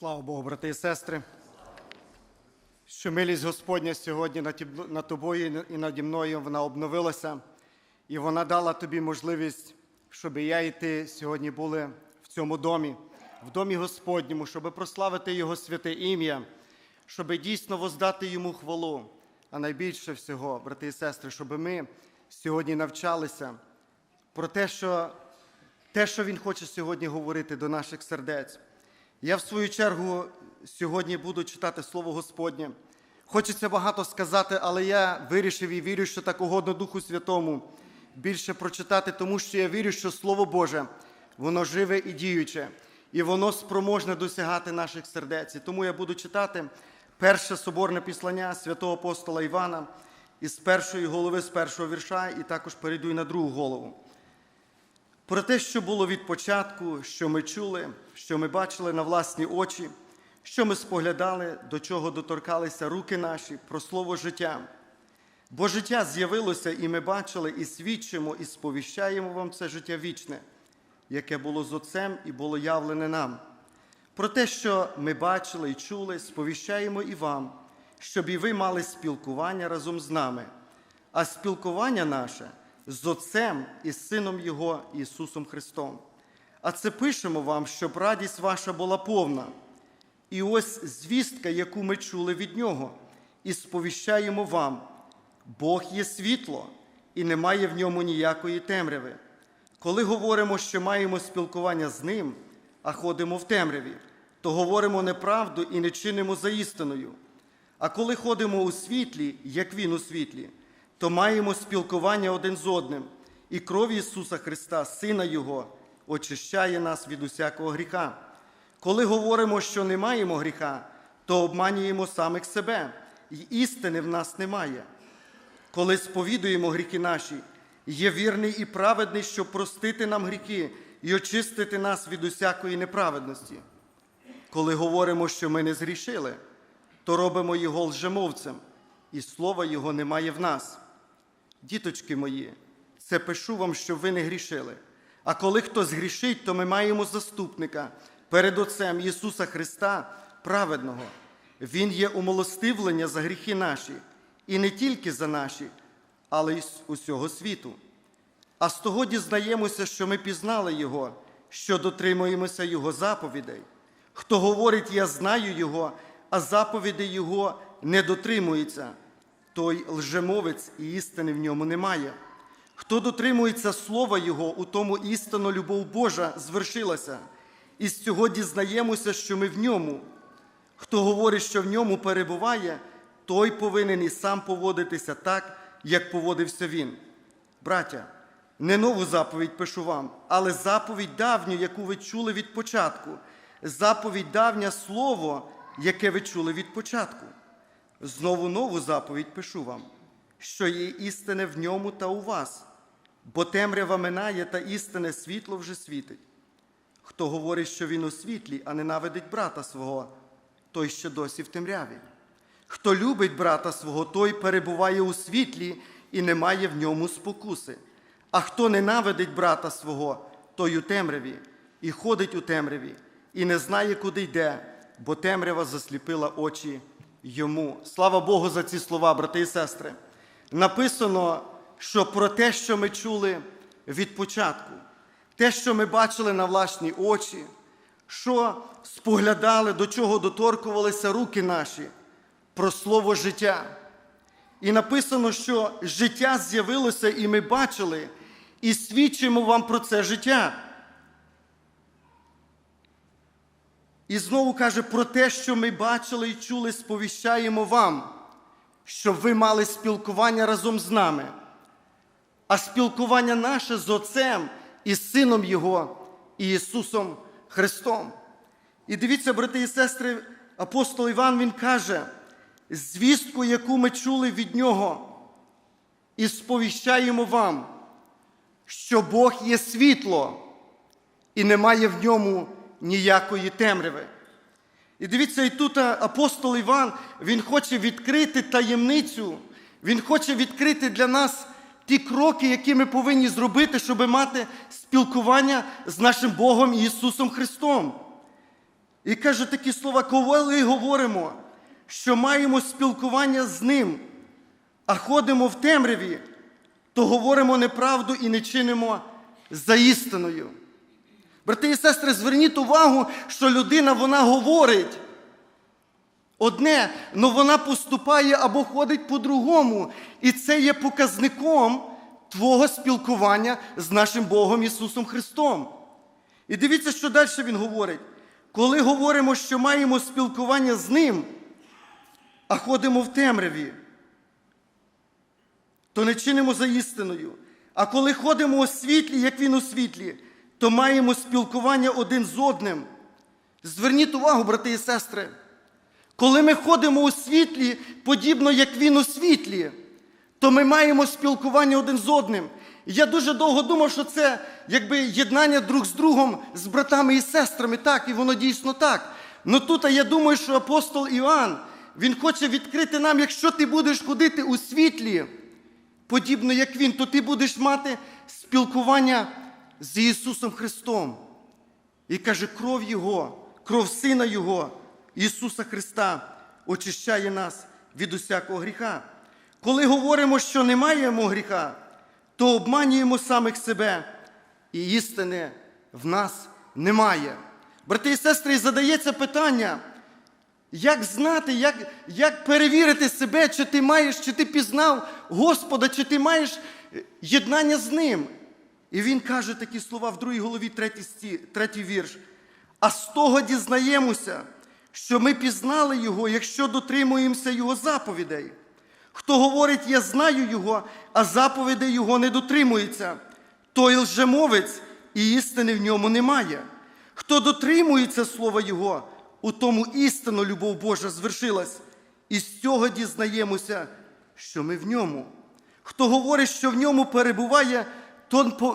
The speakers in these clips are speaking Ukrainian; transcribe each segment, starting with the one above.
Слава Богу, брати і сестри, що милість Господня сьогодні над тобою і наді мною вона обновилася, і вона дала тобі можливість, щоб я і ти сьогодні були в цьому домі, в домі Господньому, щоб прославити Його святе ім'я, щоб дійсно воздати Йому хвалу. А найбільше всього, брати і сестри, щоб ми сьогодні навчалися про те, що те, що Він хоче сьогодні говорити до наших сердець. Я в свою чергу сьогодні буду читати Слово Господнє. Хочеться багато сказати, але я вирішив і вірю, що так угодно Духу Святому більше прочитати, тому що я вірю, що Слово Боже, воно живе і діюче, і воно спроможне досягати наших сердець. І тому я буду читати перше соборне післання святого апостола Івана із першої голови, з першого вірша, і також перейду і на другу голову. Про те, що було від початку, що ми чули, що ми бачили на власні очі, що ми споглядали, до чого доторкалися руки наші, про слово життя. Бо життя з'явилося, і ми бачили, і свідчимо, і сповіщаємо вам це життя вічне, яке було з Отцем і було явлене нам. Про те, що ми бачили і чули, сповіщаємо і вам, щоб і ви мали спілкування разом з нами. А спілкування наше з Отцем і Сином Його Ісусом Христом. А це пишемо вам, щоб радість ваша була повна. І ось звістка, яку ми чули від Нього, і сповіщаємо вам: Бог є світло, і немає в ньому ніякої темряви. Коли говоримо, що маємо спілкування з Ним, а ходимо в темряві, то говоримо неправду і не чинимо за істиною. А коли ходимо у світлі, як Він у світлі, то маємо спілкування один з одним, і кров Ісуса Христа, Сина Його, очищає нас від усякого гріха. Коли говоримо, що не маємо гріха, то обманюємо самих себе, і істини в нас немає. Коли сповідуємо гріхи наші, є вірний і праведний, щоб простити нам гріхи і очистити нас від усякої неправедності. Коли говоримо, що ми не згрішили, то робимо його лжемовцем, і слова Його немає в нас. Діточки мої, це пишу вам, щоб ви не грішили. А коли хто згрішить, то ми маємо заступника перед Отцем Ісуса Христа, праведного. Він є умилостивлення за гріхи наші, і не тільки за наші, але й з усього світу. А з того дізнаємося, що ми пізнали Його, що дотримуємося Його заповідей. Хто говорить, я знаю Його, а заповідей Його не дотримується, той лжемовець і істини в ньому немає. Хто дотримується слова Його, у тому істинно любов Божа звершилася, і з цього дізнаємося, що ми в ньому. Хто говорить, що в ньому перебуває, той повинен і сам поводитися так, як поводився він. Браття, не нову заповідь пишу вам, але заповідь давню, яку ви чули від початку, заповідь давня слово, яке ви чули від початку. Знову нову заповідь пишу вам, що є істине в ньому та у вас, бо темрява минає та істинне світло вже світить. Хто говорить, що він у світлі, а ненавидить брата свого, той ще досі в темряві. Хто любить брата свого, той перебуває у світлі і не має в ньому спокуси. А хто ненавидить брата свого, той у темряві, і ходить у темряві, і не знає, куди йде, бо темрява засліпила очі йому. Слава Богу за ці слова, брати і сестри. Написано, що про те, що ми чули від початку, те, що ми бачили на власні очі, що споглядали, до чого доторкувалися руки наші, про слово життя. І написано, що життя з'явилося, і ми бачили, і свідчимо вам про це життя. І знову каже, про те, що ми бачили і чули, сповіщаємо вам, щоб ви мали спілкування разом з нами. А спілкування наше з Отцем і з Сином Його, і Ісусом Христом. І дивіться, брати і сестри, апостол Іван Він каже, звістку, яку ми чули від Нього, і сповіщаємо вам, що Бог є світло, і немає в ньому ніякої темряви. І дивіться, і тут апостол Іван, він хоче відкрити таємницю, він хоче відкрити для нас ті кроки, які ми повинні зробити, щоб мати спілкування з нашим Богом Ісусом Христом. І каже такі слова, коли говоримо, що маємо спілкування з ним, а ходимо в темряві, то говоримо неправду і не чинимо за істиною. Брати і сестри, зверніть увагу, що людина вона говорить одне, але вона поступає або ходить по-другому. І це є показником твого спілкування з нашим Богом Ісусом Христом. І дивіться, що далі Він говорить. Коли говоримо, що маємо спілкування з Ним, а ходимо в темряві, то не чинимо за істиною. А коли ходимо у світлі, як він у світлі, то маємо спілкування один з одним. Зверніть увагу, брати і сестри, коли ми ходимо у світлі, подібно як він у світлі, то ми маємо спілкування один з одним. Я дуже довго думав, що це якби єднання друг з другом, з братами і сестрами, так, і воно дійсно так. Ну тут я думаю, що апостол Іоанн, він хоче відкрити нам, якщо ти будеш ходити у світлі, подібно як Він, то ти будеш мати спілкування з Ісусом Христом. І каже, кров Його, кров Сина Його, Ісуса Христа, очищає нас від усякого гріха. Коли говоримо, що не маємо гріха, то обманюємо самих себе, і істини в нас немає. Брати і сестри, задається питання, як знати, як, як перевірити себе, чи ти маєш, чи ти пізнав Господа, чи ти маєш е, єднання з Ним? І він каже такі слова в другій голові, третій, третій вірш. А з того дізнаємося, що ми пізнали Його, якщо дотримуємося Його заповідей. Хто говорить, я знаю Його, а заповідей Його не дотримується, той лжемовець, і істини в ньому немає. Хто дотримується слова Його, у тому істинно любов Божа звершилась, і з цього дізнаємося, що ми в ньому. Хто говорить, що в ньому перебуває,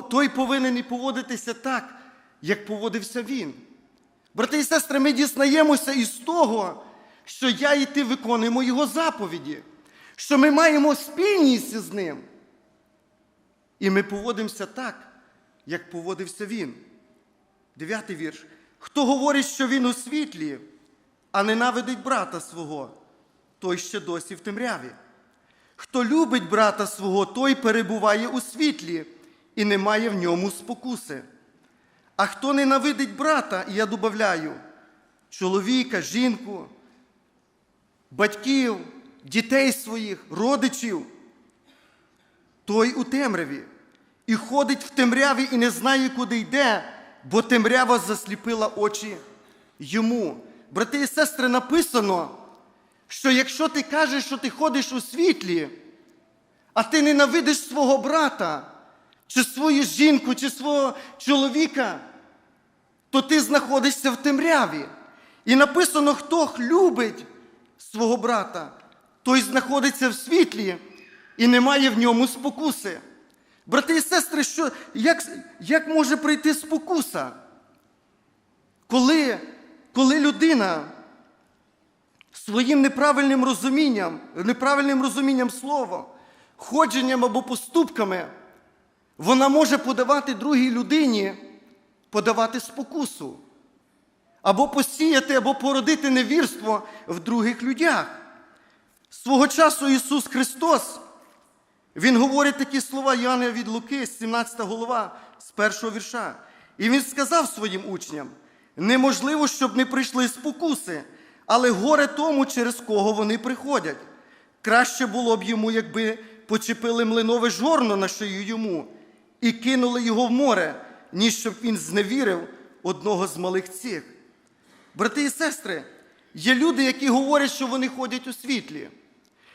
той повинен і поводитися так, як поводився він. Брати і сестри, ми дізнаємося із того, що я і ти виконуємо Його заповіді, що ми маємо спільність з ним. І ми поводимося так, як поводився він. Дев'ятий вірш. Хто говорить, що він у світлі, а ненавидить брата свого, той ще досі в темряві. Хто любить брата свого, той перебуває у світлі і не має в ньому спокуси. А хто ненавидить брата, і я додаю, чоловіка, жінку, батьків, дітей своїх, родичів, той у темряві і ходить в темряві і не знає, куди йде, бо темрява засліпила очі йому. Брати і сестри, написано, що якщо ти кажеш, що ти ходиш у світлі, а ти ненавидиш свого брата, чи свою жінку, чи свого чоловіка, то ти знаходишся в темряві. І написано, хто любить свого брата, той знаходиться в світлі і не має в ньому спокуси. Брати і сестри, що, як як може прийти спокуса? Коли, Коли людина своїм неправильним розумінням, неправильним розумінням слова, ходженням або поступками, вона може подавати другій людині, подавати спокусу, або посіяти, або породити невірство в других людях. Свого часу Ісус Христос, Він говорить такі слова Яна від Луки, 17 голова, з першого вірша. І Він сказав своїм учням: неможливо, щоб не прийшли спокуси, але горе тому, через кого вони приходять. Краще було б йому, якби почепили млинове жорно на шию йому і кинули його в море, ніж щоб він зневірив одного з малих цих. Брати і сестри, є люди, які говорять, що вони ходять у світлі.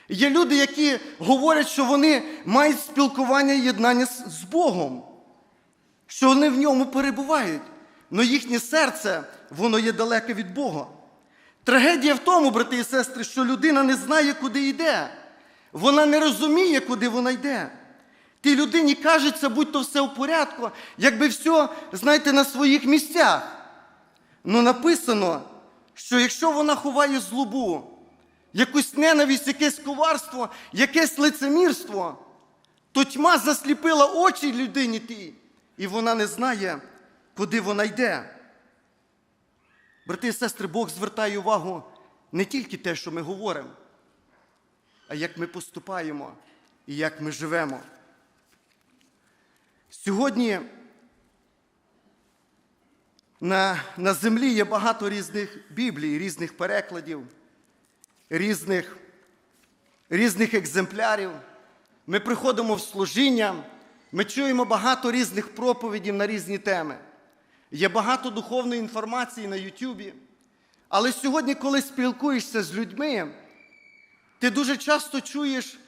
Є люди, які говорять, що вони мають спілкування і єднання з Богом, що вони в ньому перебувають, але їхнє серце, воно є далеке від Бога. Трагедія в тому, брати і сестри, що людина не знає, куди йде. Вона не розуміє, куди вона йде. Тій людині кажеться, будь то все в порядку, якби все, знаєте, на своїх місцях. Ну написано, що якщо вона ховає злобу, якусь ненависть, якесь коварство, якесь лицемірство, то тьма засліпила очі людині тій, і вона не знає, куди вона йде. Брати і сестри, Бог звертає увагу не тільки те, що ми говоримо, а як ми поступаємо і як ми живемо. Сьогодні на, на землі є багато різних біблій, різних перекладів, різних, різних екземплярів. Ми приходимо в служіння, ми чуємо багато різних проповідей на різні теми. Є багато духовної інформації на Ютубі. Але сьогодні, коли спілкуєшся з людьми, ти дуже часто чуєш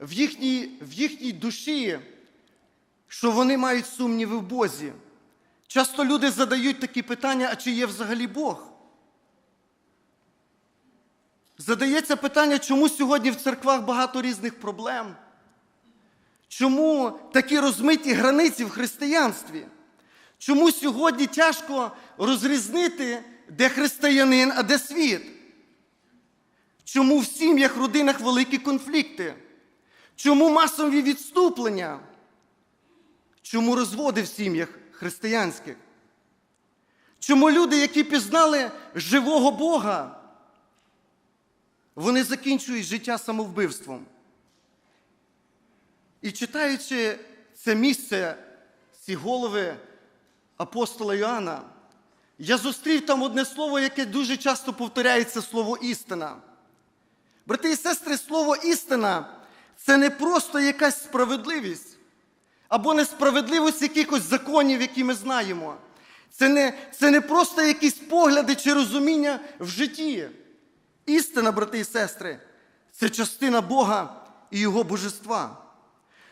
в їхній, в їхній душі, що вони мають сумніви в Бозі. Часто люди задають такі питання, а чи є взагалі Бог? Задається питання, чому сьогодні в церквах багато різних проблем? Чому такі розмиті границі в християнстві? Чому сьогодні тяжко розрізнити, де християнин, а де світ? Чому в сім'ях, родинах великі конфлікти? Чому масові відступлення? Чому розводи в сім'ях християнських? Чому люди, які пізнали живого Бога, вони закінчують життя самовбивством? І читаючи це місце, ці голови апостола Йоанна, я зустрів там одне слово, яке дуже часто повторяється слово істина. Брати і сестри, слово істина це не просто якась справедливість або несправедливість якихось законів, які ми знаємо. Це не, це не просто якісь погляди чи розуміння в житті. Істина, брати і сестри, це частина Бога і Його божества.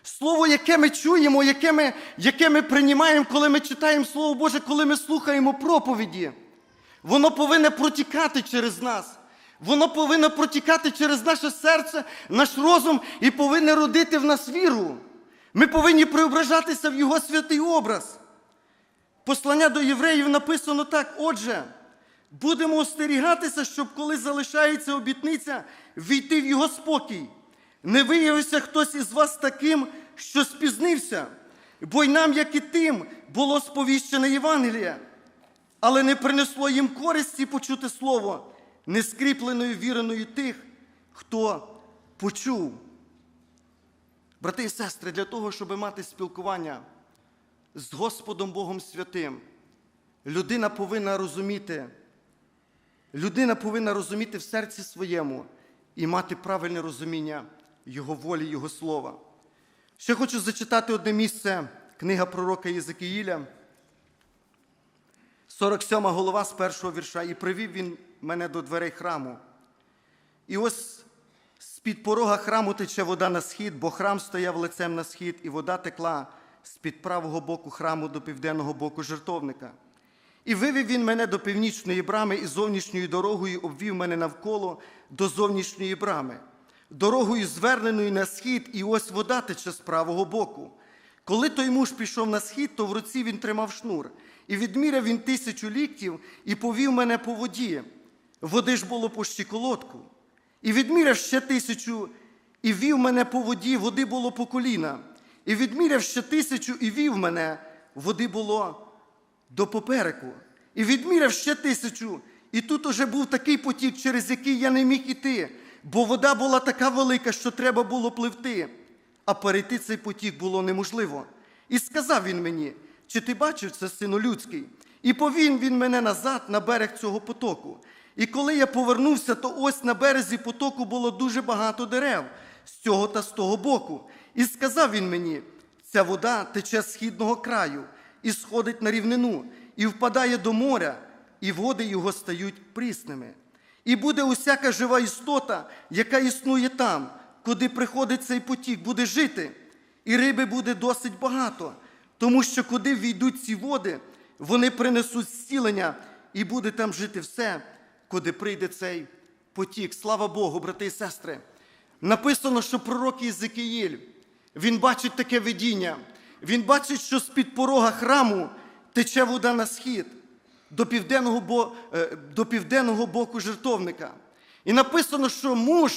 Слово, яке ми чуємо, яке ми, яке ми приймаємо, коли ми читаємо Слово Боже, коли ми слухаємо проповіді, воно повинно протікати через нас. Воно повинно протікати через наше серце, наш розум і повинно родити в нас віру. Ми повинні преображатися в Його святий образ. Послання до євреїв написано так: отже, будемо остерігатися, щоб коли залишається обітниця, війти в його спокій. Не виявився хтось із вас таким, що спізнився, бо й нам, як і тим, було сповіщене Євангеліє, але не принесло їм користі почути слово, не скріпленою віреною тих, хто почув. Брати і сестри, для того, щоб мати спілкування з Господом Богом Святим, людина повинна розуміти, людина повинна розуміти в серці своєму і мати правильне розуміння Його волі, Його слова. Ще хочу зачитати одне місце, книга пророка Єзекіїля, 47 голова з першого вірша, і привів він мене до дверей храму. І ось з-під порога храму тече вода на схід, бо храм стояв лицем на схід, і вода текла з-під правого боку храму до південного боку жертовника. І вивів він мене до північної брами і зовнішньою дорогою обвів мене навколо до зовнішньої брами, дорогою зверненою на схід, і ось вода тече з правого боку. Коли той муж пішов на схід, то в руці він тримав шнур, і відміряв він тисячу ліктів і повів мене по воді. Води ж було по щиколотку. І відміряв ще тисячу, і вів мене по воді, води було по коліна. І відміряв ще тисячу, і вів мене, води було до попереку. І відміряв ще тисячу, і тут уже був такий потік, через який я не міг іти, бо вода була така велика, що треба було пливти, а перейти цей потік було неможливо. І сказав він мені: чи ти бачив це, сину людський? І повів він мене назад на берег цього потоку. І коли я повернувся, то ось на березі потоку було дуже багато дерев з цього та з того боку. І сказав він мені: ця вода тече з східного краю і сходить на рівнину, і впадає до моря, і води його стають прісними. І буде усяка жива істота, яка існує там, куди приходить цей потік, буде жити, і риби буде досить багато, тому що куди війдуть ці води, вони принесуть зцілення, і буде там жити все, куди прийде цей потік. Слава Богу, брати і сестри. Написано, що пророк Єзекіїль, він бачить таке видіння. Він бачить, що з-під порога храму тече вода на схід до південного, бо, е, до південного боку жертовника. І написано, що муж,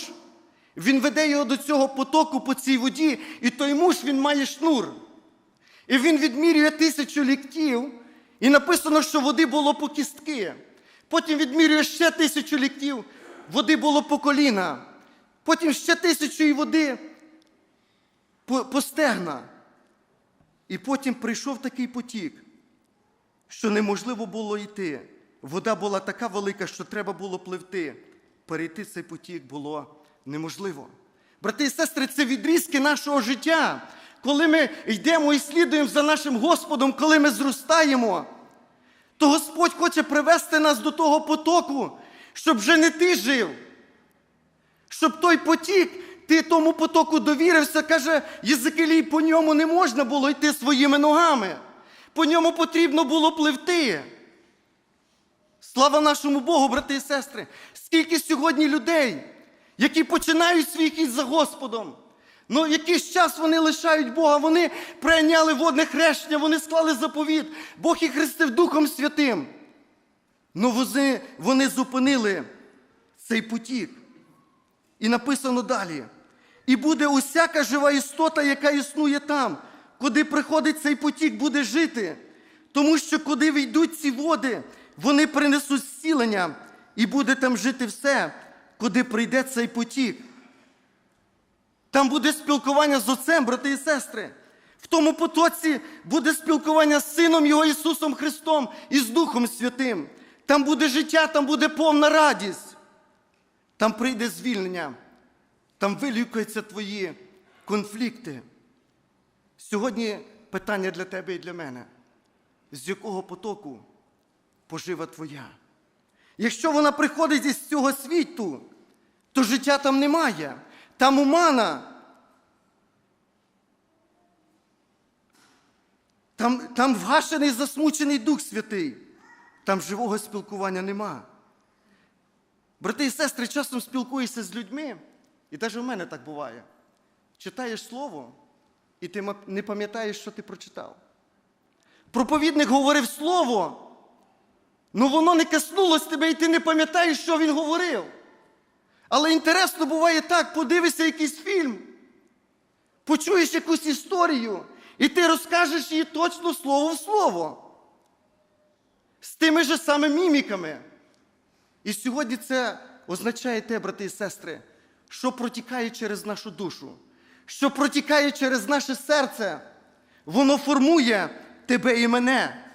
він веде його до цього потоку по цій воді, і той муж він має шнур. І він відмірює тисячу ліктів, і написано, що води було по кістки. Потім відмірює ще тисячу ліктів, води було по коліна. Потім ще тисячу і води по, по стегна. І потім прийшов такий потік, що неможливо було йти. Вода була така велика, що треба було пливти. Перейти цей потік було неможливо. Брати і сестри, це відрізки нашого життя. Коли ми йдемо і слідуємо за нашим Господом, коли ми зростаємо, то Господь хоче привести нас до того потоку, щоб вже не ти жив, щоб той потік, ти тому потоку довірився, каже Єзекилій, по ньому не можна було йти своїми ногами. По ньому потрібно було пливти. Слава нашому Богу, брати і сестри! Скільки сьогодні людей, які починають свій хід за Господом. Ну, якийсь час вони лишають Бога, вони прийняли водне хрещення, вони склали заповіт, Бог їх хрестив Духом Святим. Ну вони, вони зупинили цей потік. І написано далі. І буде усяка жива істота, яка існує там, куди приходить цей потік, буде жити. Тому що куди війдуть ці води, вони принесуть зцілення, і буде там жити все, куди прийде цей потік. Там буде спілкування з Отцем, брати і сестри. В тому потоці буде спілкування з Сином Його Ісусом Христом і з Духом Святим. Там буде життя, там буде повна радість. Там прийде звільнення, там вилікуються твої конфлікти. Сьогодні питання для тебе і для мене. З якого потоку пожива твоя? Якщо вона приходить із цього світу, то життя там немає. Там умана. Там, там вгашений засмучений Дух Святий. Там живого спілкування нема. Брати і сестри, часом спілкуєшся з людьми, і навіть у мене так буває. Читаєш слово, і ти не пам'ятаєш, що ти прочитав. Проповідник говорив слово, але воно не коснулось тебе, і ти не пам'ятаєш, що він говорив. Але інтересно буває так, подивишся якийсь фільм, почуєш якусь історію, і ти розкажеш її точно слово в слово. З тими ж самими міміками. І сьогодні це означає те, брати і сестри, що протікає через нашу душу, що протікає через наше серце, воно формує тебе і мене.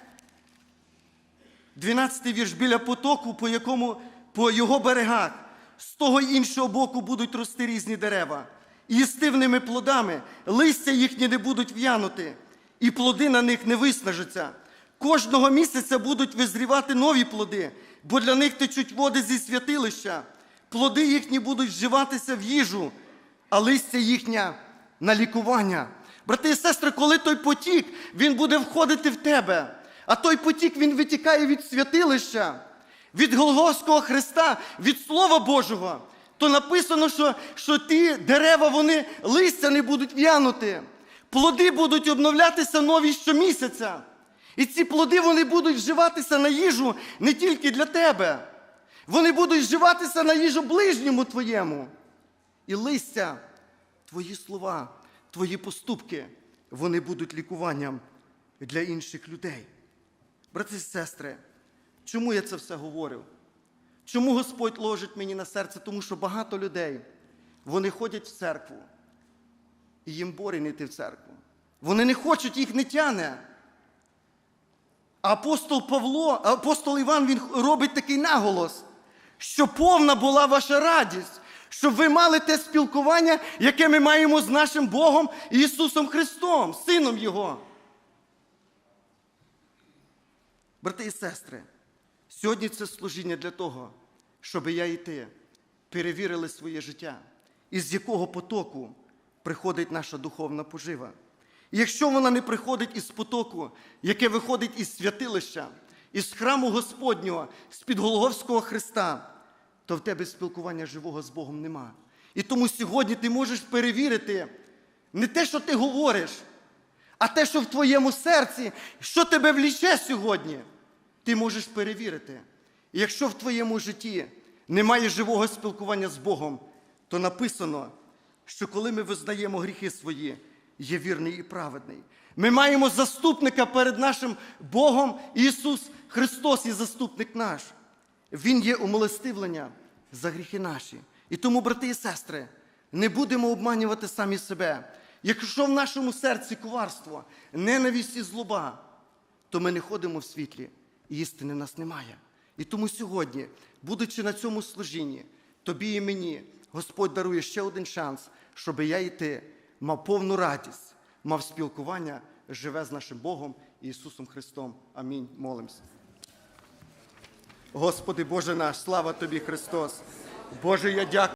12-й вірш біля потоку, по якому по його берегах, з того іншого боку будуть рости різні дерева, і їстивними плодами листя їхні не будуть в'янути, і плоди на них не виснажаться. Кожного місяця будуть визрівати нові плоди, бо для них течуть води зі святилища. Плоди їхні будуть вживатися в їжу, а листя їхня на лікування. Брати і сестри, коли той потік, він буде входити в тебе, а той потік він витікає від святилища, від Голгофського Христа, від Слова Божого, то написано, що, що ті дерева, вони листя не будуть в'янути, плоди будуть обновлятися нові щомісяця. І ці плоди вони будуть вживатися на їжу не тільки для тебе. Вони будуть вживатися на їжу ближньому твоєму. І листя, твої слова, твої поступки, вони будуть лікуванням для інших людей. Брати і сестри, чому я це все говорю? Чому Господь ложить мені на серце? Тому що багато людей вони ходять в церкву, і їм борень йти в церкву. Вони не хочуть, їх не тяне. Апостол Павло, апостол Іван, він робить такий наголос, що повна була ваша радість, щоб ви мали те спілкування, яке ми маємо з нашим Богом Ісусом Христом, Сином Його. Брати і сестри, сьогодні це служіння для того, щоб я і ти перевірили своє життя, із якого потоку приходить наша духовна пожива. І якщо вона не приходить із потоку, яке виходить із святилища, із храму Господнього, з-під Голговського Христа, то в тебе спілкування живого з Богом нема. І тому сьогодні ти можеш перевірити не те, що ти говориш, а те, що в твоєму серці, що тебе вліче сьогодні, ти можеш перевірити. І якщо в твоєму житті немає живого спілкування з Богом, то написано, що коли ми визнаємо гріхи свої, є вірний і праведний. Ми маємо заступника перед нашим Богом Ісус Христос і заступник наш. Він є умилостивлення за гріхи наші. І тому, брати і сестри, не будемо обманювати самі себе. Якщо в нашому серці коварство, ненависть і злоба, то ми не ходимо в світлі, істини в нас немає. І тому сьогодні, будучи на цьому служінні, тобі і мені Господь дарує ще один шанс, щоб я і ти мав повну радість, мав спілкування живе з нашим Богом Ісусом Христом. Амінь. Молимося. Господи Боже наш, слава Тобі, Христос. Боже, я дякую.